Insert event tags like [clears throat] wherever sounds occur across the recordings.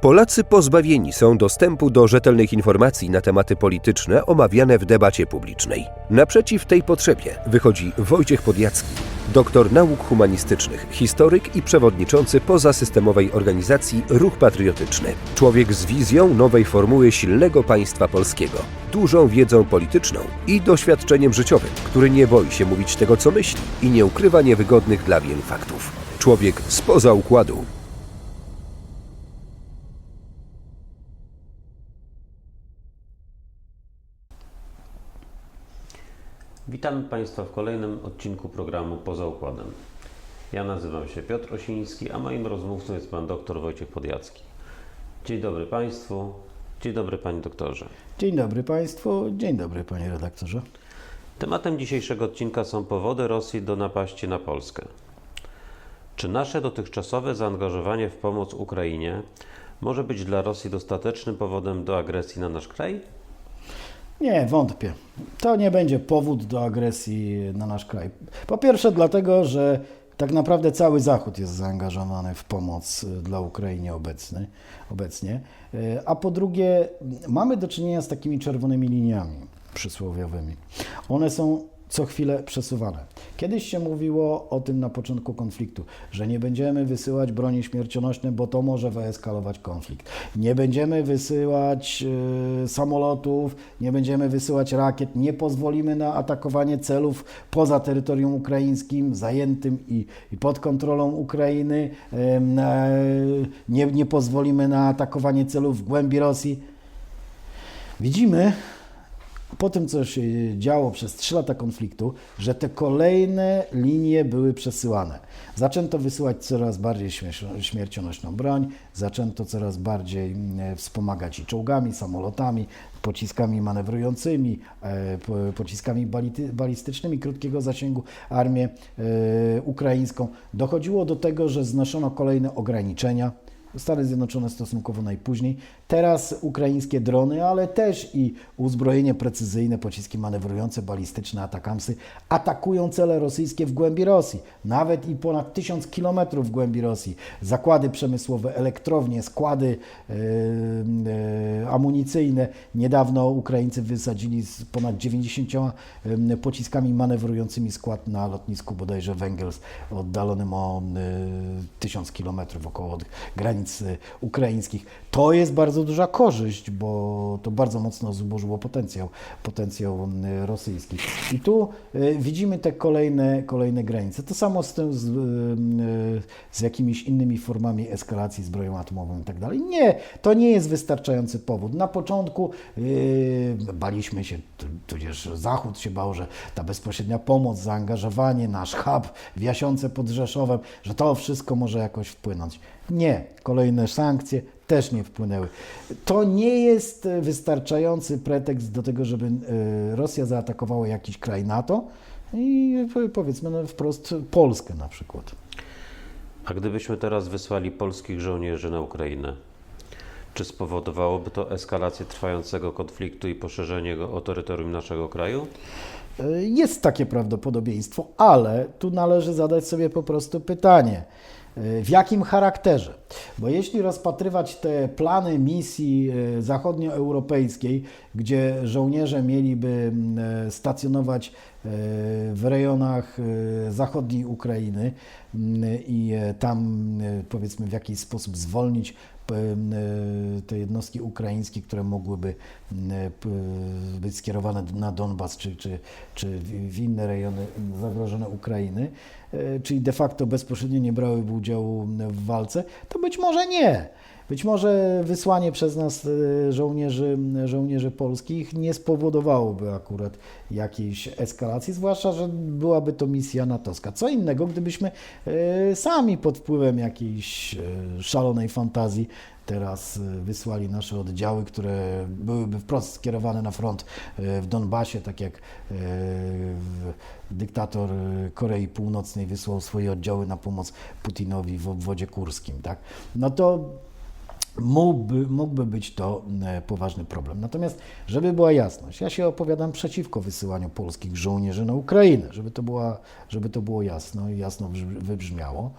Polacy pozbawieni są dostępu do rzetelnych informacji na tematy polityczne omawiane w debacie publicznej. Naprzeciw tej potrzebie wychodzi Wojciech Podjacki, doktor nauk humanistycznych, historyk i przewodniczący pozasystemowej organizacji Ruch Patriotyczny. Człowiek z wizją nowej formuły silnego państwa polskiego, dużą wiedzą polityczną i doświadczeniem życiowym, który nie boi się mówić tego, co myśli i nie ukrywa niewygodnych dla wielu faktów. Człowiek spoza układu. Witamy Państwa w kolejnym odcinku programu Poza Układem. Ja nazywam się Piotr Osiński, a moim rozmówcą jest Pan dr Wojciech Podjacki. Dzień dobry Państwu. Dzień dobry Panie doktorze. Dzień dobry Państwu, dzień dobry Panie redaktorze. Tematem dzisiejszego odcinka są powody Rosji do napaści na Polskę. Czy nasze dotychczasowe zaangażowanie w pomoc Ukrainie może być dla Rosji dostatecznym powodem do agresji na nasz kraj? Nie, wątpię. To nie będzie powód do agresji na nasz kraj. Po pierwsze, dlatego, że tak naprawdę cały Zachód jest zaangażowany w pomoc y, dla Ukrainie obecny, obecnie. Y, A po drugie, mamy do czynienia z takimi czerwonymi liniami przysłowiowymi. One są co chwilę przesuwane. Kiedyś się mówiło o tym na początku konfliktu, że nie będziemy wysyłać broni śmiercionośnej, bo to może wyeskalować konflikt. Nie będziemy wysyłać y, samolotów, nie będziemy wysyłać rakiet, nie pozwolimy na atakowanie celów poza terytorium ukraińskim, zajętym i, i pod kontrolą Ukrainy, Ym, e, nie, nie pozwolimy na atakowanie celów w głębi Rosji. Widzimy, po tym, co się działo przez trzy lata konfliktu, że te kolejne linie były przesyłane. Zaczęto wysyłać coraz bardziej śmiercionośną broń, zaczęto coraz bardziej mm, wspomagać i czołgami, samolotami, pociskami manewrującymi, e, po- pociskami balistycznymi krótkiego zasięgu armię e, ukraińską. Dochodziło do tego, że znoszono kolejne ograniczenia. Stany Zjednoczone stosunkowo najpóźniej. Teraz ukraińskie drony, ale też i uzbrojenie precyzyjne, pociski manewrujące, balistyczne, atakamsy atakują cele rosyjskie w głębi Rosji. Nawet i ponad tysiąc kilometrów w głębi Rosji. Zakłady przemysłowe, elektrownie, składy e, e, amunicyjne. Niedawno Ukraińcy wysadzili z ponad 90 e, pociskami manewrującymi skład na lotnisku bodajże Węgiels, oddalonym o e, tysiąc kilometrów około od granic ukraińskich. To jest bardzo duża korzyść, bo to bardzo mocno zubożyło potencjał, potencjał rosyjski. I tu e, widzimy te kolejne, kolejne granice. To samo z, tym, z, z jakimiś innymi formami eskalacji zbroją atomową i tak dalej. Nie, to nie jest wystarczający powód. Na początku e, baliśmy się, tu- tudzież Zachód się bał, że ta bezpośrednia pomoc, zaangażowanie, nasz hub w Jasiące pod Rzeszowem, że to wszystko może jakoś wpłynąć. Nie, kolejne sankcje też nie wpłynęły. To nie jest wystarczający pretekst do tego, żeby e, Rosja zaatakowała jakiś kraj NATO i e, powiedzmy no, wprost Polskę na przykład. A gdybyśmy teraz wysłali polskich żołnierzy na Ukrainę, czy spowodowałoby to eskalację trwającego konfliktu i poszerzenie go o terytorium naszego kraju? E, Jest takie prawdopodobieństwo, ale tu należy zadać sobie po prostu pytanie. e, W jakim charakterze? Bo jeśli rozpatrywać te plany misji e, zachodnioeuropejskiej, gdzie żołnierze mieliby stacjonować w rejonach zachodniej Ukrainy i tam powiedzmy w jakiś sposób zwolnić te jednostki ukraińskie, które mogłyby p- być skierowane na Donbas czy, czy, czy w inne rejony zagrożone Ukrainy, e, czyli de facto bezpośrednio nie brałyby udziału w walce, to być może nie. Być może wysłanie przez nas e, żołnierzy, żołnierzy polskich nie spowodowałoby akurat jakiejś eskalacji, zwłaszcza, że byłaby to misja natowska. Co innego, gdybyśmy e, sami pod wpływem jakiejś e, szalonej fantazji teraz e, wysłali nasze oddziały, które byłyby wprost skierowane na front e, w Donbasie, tak jak w- dyktator Korei Północnej wysłał swoje oddziały na pomoc Putinowi w obwodzie kurskim, tak? No to mógłby, mógłby być to e, poważny problem. Natomiast, żeby była jasność, ja się opowiadam przeciwko wysyłaniu polskich żołnierzy na Ukrainę, żeby to, była, żeby to było jasno i jasno wybrzmi- wybrzmiało,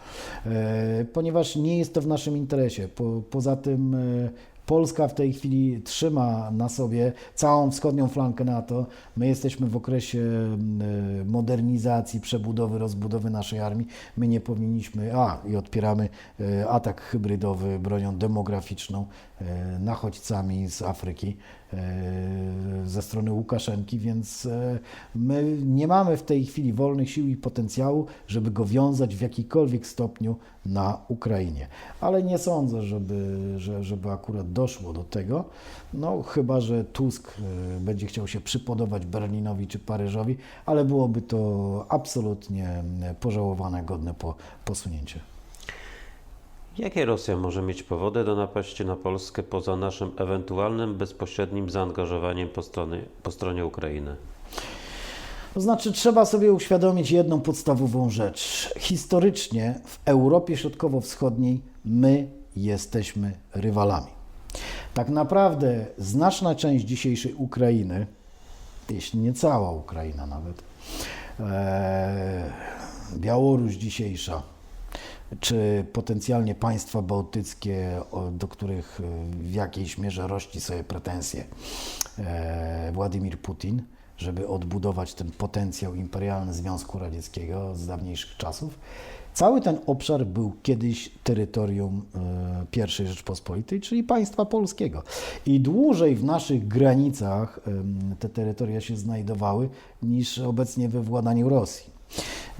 e, ponieważ nie jest to w naszym interesie. Po, poza tym e, Polska w tej chwili trzyma na sobie całą wschodnią flankę NATO. My jesteśmy w okresie e, modernizacji, przebudowy, rozbudowy naszej armii. My nie powinniśmy, a i odpieramy e, atak hybrydowy bronią demograficzną, e, nachodźcami z Afryki ze strony Łukaszenki, więc e, my nie mamy w tej chwili wolnych sił i potencjału, żeby go wiązać w jakikolwiek stopniu na Ukrainie. Ale nie sądzę, żeby, że, żeby akurat doszło do tego, no chyba, że Tusk e, będzie chciał się przypodobać Berlinowi czy Paryżowi, ale byłoby to absolutnie e, pożałowane, godne po, posunięcie. Jakie Rosja może mieć powody do napaści na Polskę poza naszym ewentualnym bezpośrednim zaangażowaniem po, strony, po stronie Ukrainy? To znaczy, trzeba sobie uświadomić jedną podstawową rzecz. Historycznie w Europie Środkowo-Wschodniej my jesteśmy rywalami. Tak naprawdę znaczna część dzisiejszej Ukrainy, jeśli nie cała Ukraina nawet, e, Białoruś dzisiejsza, czy potencjalnie państwa bałtyckie, do których e, w jakiejś mierze rości sobie pretensje e, Władimir Putin, żeby odbudować ten potencjał imperialny Związku Radzieckiego z dawniejszych czasów. Cały ten obszar był kiedyś terytorium e, I Rzeczpospolitej, czyli państwa polskiego. I dłużej w naszych granicach te terytoria się znajdowały niż obecnie we władaniu Rosji.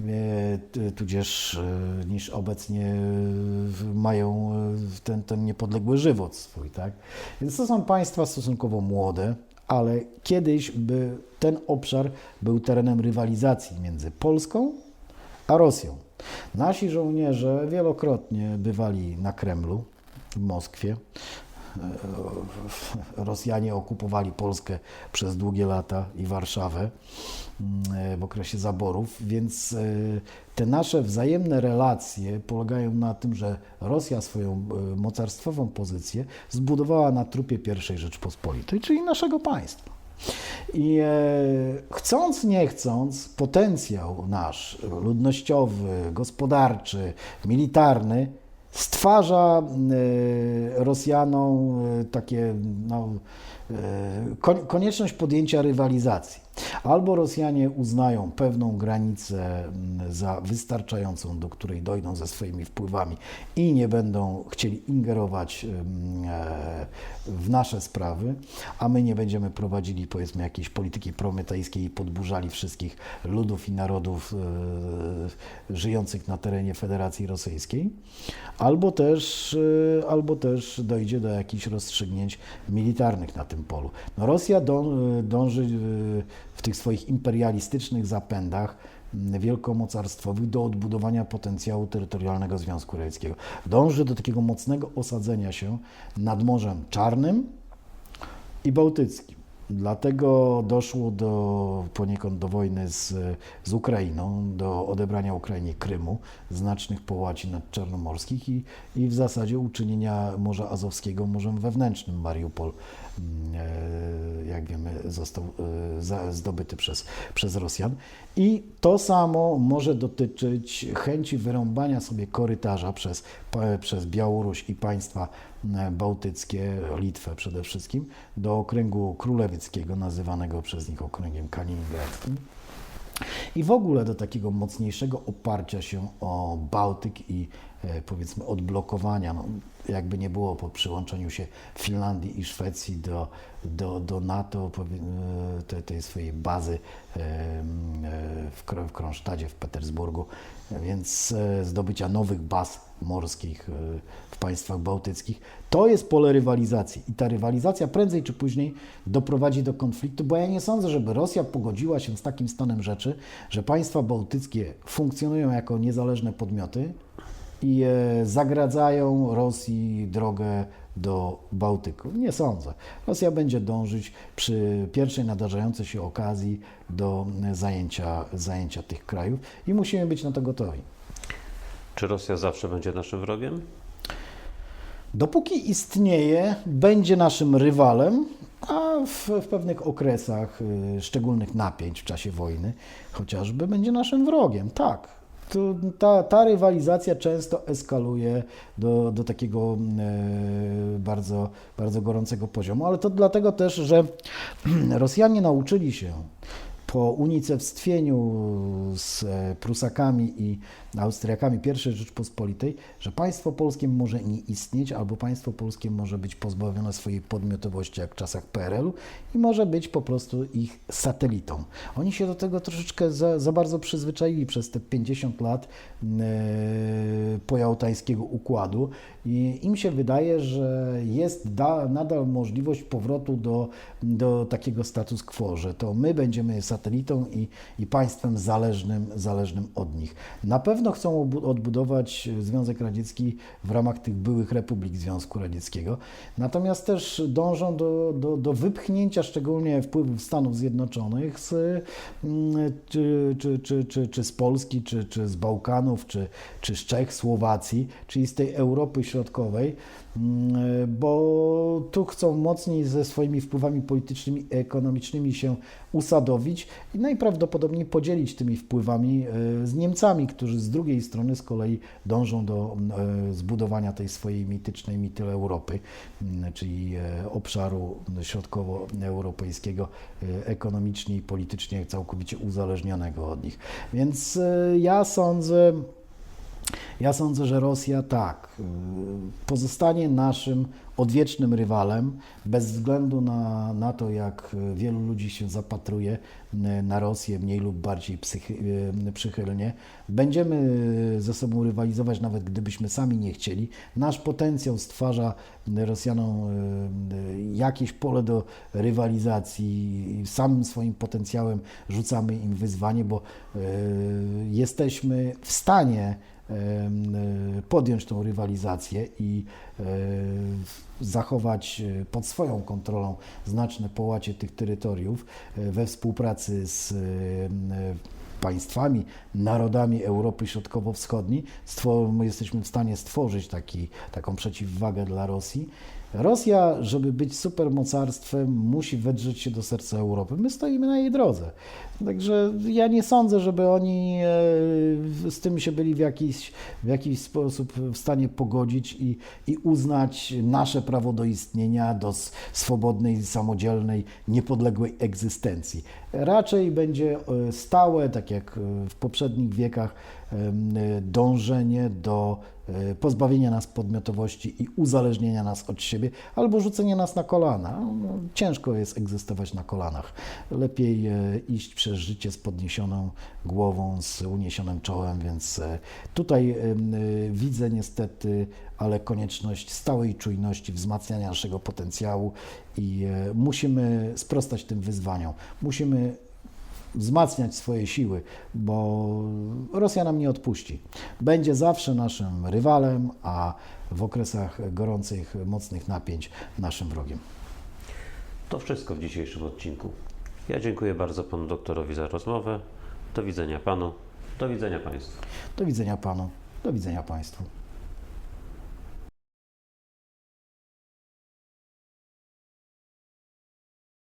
E, tudzież e, niż obecnie e, mają ten, ten niepodległy żywot swój, tak? Więc to są państwa stosunkowo młode, ale kiedyś by ten obszar był terenem rywalizacji między Polską a Rosją. Nasi żołnierze wielokrotnie bywali na Kremlu, w Moskwie. E, Rosjanie okupowali Polskę przez długie lata i Warszawę mm, w okresie zaborów, więc e, te nasze wzajemne relacje polegają na tym, że Rosja swoją e, mocarstwową pozycję zbudowała na trupie I Rzeczpospolitej, czyli naszego państwa. I e, chcąc, nie chcąc, potencjał nasz ludnościowy, gospodarczy, militarny stwarza e, Rosjanom e, takie no, kon- konieczność podjęcia rywalizacji. Albo Rosjanie uznają pewną granicę mm, za wystarczającą, do której dojdą ze swoimi wpływami i nie będą chcieli ingerować mm, e, w nasze sprawy, a my nie będziemy prowadzili powiedzmy jakiejś polityki prometejskiej i podburzali wszystkich ludów i narodów e, żyjących na terenie Federacji Rosyjskiej, albo też, e, albo też dojdzie do jakichś rozstrzygnięć militarnych na tym polu. No Rosja dą, dąży w tych swoich imperialistycznych zapędach m, wielkomocarstwowych do odbudowania potencjału terytorialnego Związku Radzieckiego. Dąży do takiego mocnego osadzenia się nad Morzem Czarnym i Bałtyckim. Dlatego doszło do, poniekąd do wojny z, z Ukrainą, do odebrania Ukrainie Krymu, znacznych połaci nadczarnomorskich i, i w zasadzie uczynienia Morza Azowskiego morzem wewnętrznym. Mariupol, mm, e, jak wiemy, został e, zdobyty przez, przez Rosjan. I to samo może dotyczyć chęci wyrąbania sobie korytarza przez, przez Białoruś i państwa e, bałtyckie, Litwę przede wszystkim, do okręgu królewieckiego, nazywanego przez nich okręgiem kaliningradzkim. I w ogóle do takiego mocniejszego oparcia się o Bałtyk i e, powiedzmy odblokowania, no, jakby nie było po przyłączeniu się Finlandii i Szwecji do, do, do NATO, e, tej, tej swojej bazy w, Kro- w Kronsztadzie, w Petersburgu, więc zdobycia nowych baz morskich e, w państwach bałtyckich. To jest pole rywalizacji i ta rywalizacja prędzej czy później doprowadzi do konfliktu, bo ja nie sądzę, żeby Rosja pogodziła się z takim stanem rzeczy, że państwa bałtyckie funkcjonują jako niezależne podmioty i e, zagradzają Rosji drogę do Bałtyku. Nie sądzę. Rosja będzie dążyć przy pierwszej nadarzającej się okazji do e, zajęcia, zajęcia tych krajów i musimy być na to gotowi. Czy Rosja zawsze będzie naszym wrogiem? Dopóki istnieje, będzie naszym rywalem, a w, w pewnych okresach y, szczególnych napięć w czasie wojny chociażby będzie naszym wrogiem. Tak. To, ta, ta rywalizacja często eskaluje do, do takiego e, bardzo, bardzo gorącego poziomu, ale to dlatego też, że [clears throat] Rosjanie nauczyli się po unicestwieniu z e, Prusakami i Austriakami I Rzeczpospolitej, że państwo polskie może nie istnieć, albo państwo polskie może być pozbawione swojej podmiotowości, jak w czasach PRL-u, i może być po prostu ich satelitą. Oni się do tego troszeczkę za, za bardzo przyzwyczaili przez te 50 lat e, pojałtańskiego układu i im się wydaje, że jest da, nadal możliwość powrotu do, do takiego status quo, że to my będziemy satelitą i, i państwem zależnym, zależnym od nich. Na pewno chcą odbudować Związek Radziecki w ramach tych byłych republik Związku Radzieckiego, natomiast też dążą do, do, do wypchnięcia szczególnie wpływów Stanów Zjednoczonych z, mm, czy, czy, czy, czy, czy z Polski, czy, czy z Bałkanów, czy, czy z Czech, Słowacji, czyli z tej Europy Środkowej, bo tu chcą mocniej ze swoimi wpływami politycznymi i ekonomicznymi się usadowić i najprawdopodobniej podzielić tymi wpływami e, z Niemcami, którzy z drugiej strony z kolei dążą do e, zbudowania tej swojej mitycznej mity Europy, m, czyli e, obszaru środkowoeuropejskiego, ekonomicznie i politycznie całkowicie uzależnionego od nich. Więc ja sądzę, ja sądzę, że Rosja tak, y, pozostanie naszym odwiecznym rywalem, bez względu na, na to, jak y, wielu ludzi się zapatruje y, na Rosję mniej lub bardziej psychy, przychylnie. Będziemy ze sobą rywalizować, nawet gdybyśmy sami nie chcieli. Nasz potencjał stwarza Rosjanom jakieś pole do rywalizacji. Samym swoim potencjałem rzucamy im wyzwanie, bo jesteśmy w stanie podjąć tą rywalizację i e, zachować e, pod swoją kontrolą znaczne połacie tych terytoriów e, we współpracy z e, państwami, narodami Europy Środkowo-Wschodniej. Jesteśmy w stanie stworzyć taki, taką przeciwwagę dla Rosji. Rosja, żeby być supermocarstwem, musi wedrzeć się do serca Europy. My stoimy na jej drodze. Także ja nie sądzę, żeby oni e, z tym się byli w jakiś, w jakiś sposób w stanie pogodzić i, i uznać nasze prawo do istnienia, do swobodnej, samodzielnej, niepodległej egzystencji. Raczej będzie e, stałe, tak jak e, w poprzednich wiekach, dążenie do e, pozbawienia nas podmiotowości i uzależnienia nas od siebie, albo rzucenia nas na kolana. No, ciężko jest egzystować na kolanach. Lepiej e, iść przez życie z podniesioną głową, z uniesionym czołem, więc e, tutaj widzę niestety, ale konieczność stałej czujności, wzmacniania naszego potencjału i musimy sprostać tym wyzwaniom. Musimy wzmacniać swoje siły, bo Rosja nam nie odpuści. Będzie zawsze naszym rywalem, a w okresach gorących, mocnych napięć naszym wrogiem. To wszystko w dzisiejszym odcinku. Ja dziękuję bardzo panu doktorowi za rozmowę. Do widzenia panu. Do widzenia państwu. Do widzenia panu, do widzenia państwu.